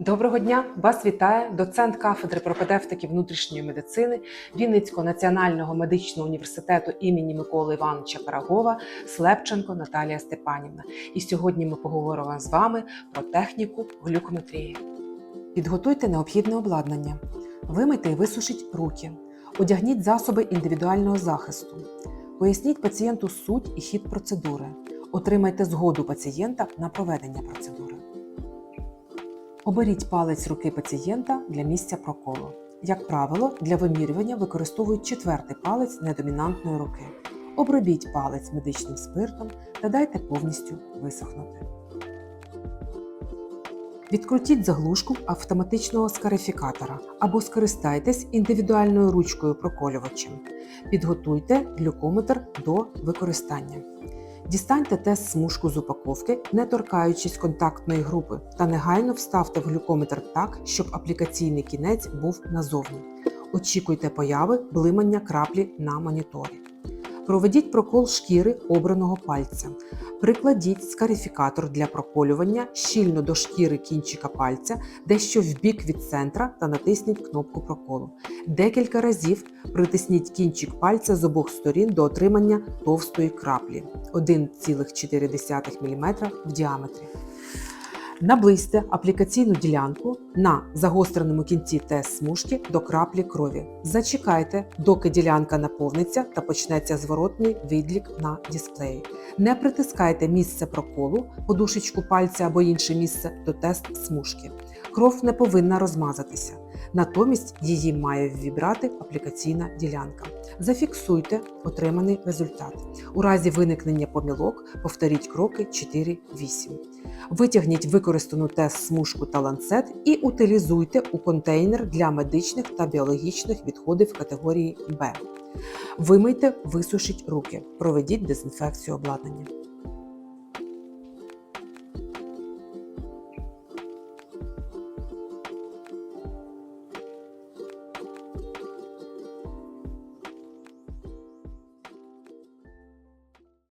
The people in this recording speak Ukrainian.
Доброго дня! Вас вітає доцент кафедри пропедевтики внутрішньої медицини Вінницького національного медичного університету імені Миколи Івановича Пирогова Слепченко Наталія Степанівна. І сьогодні ми поговоримо з вами про техніку глюкометрії. Підготуйте необхідне обладнання, вимийте і висушіть руки, одягніть засоби індивідуального захисту, поясніть пацієнту суть і хід процедури, отримайте згоду пацієнта на проведення процедури. Оберіть палець руки пацієнта для місця проколу. Як правило, для вимірювання використовують четвертий палець недомінантної руки. Обробіть палець медичним спиртом та дайте повністю висохнути. Відкрутіть заглушку автоматичного скарифікатора або скористайтесь індивідуальною ручкою проколювачем. Підготуйте глюкометр до використання. Дістаньте тест смужку з упаковки, не торкаючись контактної групи, та негайно вставте в глюкометр так, щоб аплікаційний кінець був назовні. Очікуйте появи блимання краплі на моніторі. Проведіть прокол шкіри обраного пальця. Прикладіть скарифікатор для проколювання щільно до шкіри кінчика пальця, дещо в бік від центра та натисніть кнопку проколу. Декілька разів притисніть кінчик пальця з обох сторін до отримання товстої краплі 1,4 мм в діаметрі. Наблизьте аплікаційну ділянку на загостреному кінці тест смужки до краплі крові. Зачекайте, доки ділянка наповниться та почнеться зворотний відлік на дисплеї. Не притискайте місце проколу, подушечку пальця або інше місце до тест смужки. Кров не повинна розмазатися. Натомість її має ввібрати аплікаційна ділянка. Зафіксуйте отриманий результат. У разі виникнення помілок повторіть кроки 4-8. Витягніть використану тест смужку та ланцет і утилізуйте у контейнер для медичних та біологічних відходів категорії Б. Вимийте, висушіть руки, проведіть дезінфекцію обладнання.